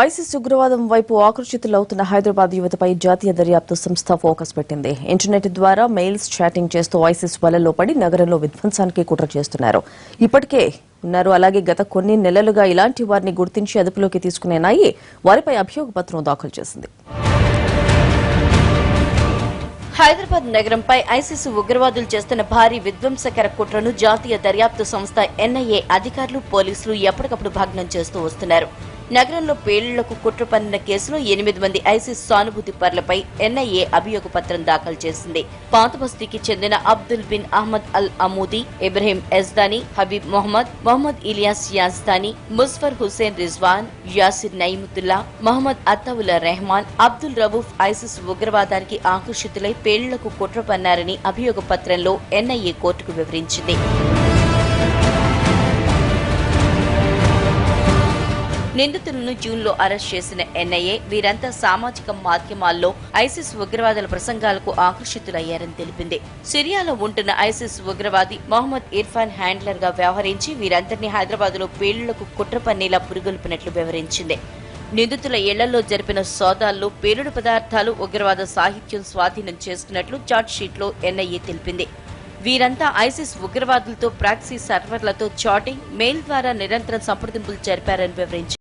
ISIS ఉగ్రవాదం వైపు ఆకర్షితులవుతున్న హైదరాబాద్ యువతపై జాతీయ దర్యాప్తు సంస్థ ఫోకస్ పెట్టింది. ఇంటర్నెట్ ద్వారా మెయిల్స్ చాటింగ్ చేస్తూ ఐసిస్ వలలో పడి నగరంలో విధ్వంసానికి కుట్ర చేస్తున్నారు. ఇప్పటికే ఉన్నారు. అలాగే గత కొన్ని నెలలుగా ఇలాంటి వారిని గుర్తించి అదుపులోకి తీసుకునే నాయి వారిపై అభియోగ పత్రం దాఖలు చేసింది. హైదరాబాద్ నగరంపై ఐసిస్ ఉగ్రవాదులు చేస్తున్న భారీ విధ్వంసకర కుట్రను జాతీయ దర్యాప్తు సంస్థ ఎన్ఐఏ అధికారులు పోలీసులు ఎప్పటికప్పుడు భగ్నం చేస్తూ వస్తున్నారు. నగరంలో పేలుళ్ళకు కుట్ర పన్నిన కేసులో ఎనిమిది మంది ఐసిస్ సానుభూతి పరులపై ఎన్ఐఏ అభియోగ పత్రం దాఖలు చేసింది. పాత బస్తీకి చెందిన అబ్దుల్ బిన్ అహ్మద్ అల్ అమూదీ ఇబ్రహీం ఎజ్దానీ హబీబ్ మొహమ్మద్ మొహమ్మద్ ఇలియాస్ యాజ్దాని ముస్ఫర్ హుసేన్ రిజ్వాన్ యాసిర్ నయీముతుల్లా మహమ్మద్ అత్తవుల్లా రెహమాన్ అబ్దుల్ రవూఫ్ ఐసిస్ ఉగ్రవాదానికి ఆకర్షితులై పేలుళ్ళకు కుట్ర పన్నారని అభియోగ పత్రంలో ఎన్ఐఏ కోర్టుకు వివరించింది. నిందితులను జూన్లో అరెస్ట్ చేసిన ఎన్ఐఏ వీరంతా సామాజిక మాధ్యమాల్లో ఐసిస్ ఉగ్రవాదుల ప్రసంగాలకు ఆకర్షితులయ్యారని తెలిపింది. సిరియాలో ఉంటున్న ఐసిస్ ఉగ్రవాది మొహమ్మద్ ఇర్ఫాన్ హ్యాండ్లర్గా వ్యవహరించి వీరందరినీ హైదరాబాద్లో పేలుళ్ళకు కుట్ర పన్నీలా పురుగొల్పినట్లు వివరించింది. నిందితుల ఇళ్ళలో జరిపిన సోదాల్లో పేలుడు పదార్థాలు ఉగ్రవాద సాహిత్యం స్వాధీనం చేసుకున్నట్లు చార్ట్షీట్లో ఎన్ఐఏ తెలిపింది. వీరంతా ఐసిస్ ఉగ్రవాదులతో ప్రాక్సీ సర్వర్లతో చాటింగ్ మెయిల్ ద్వారా నిరంతరం సంప్రదింపులు జరిపారని వివరించారు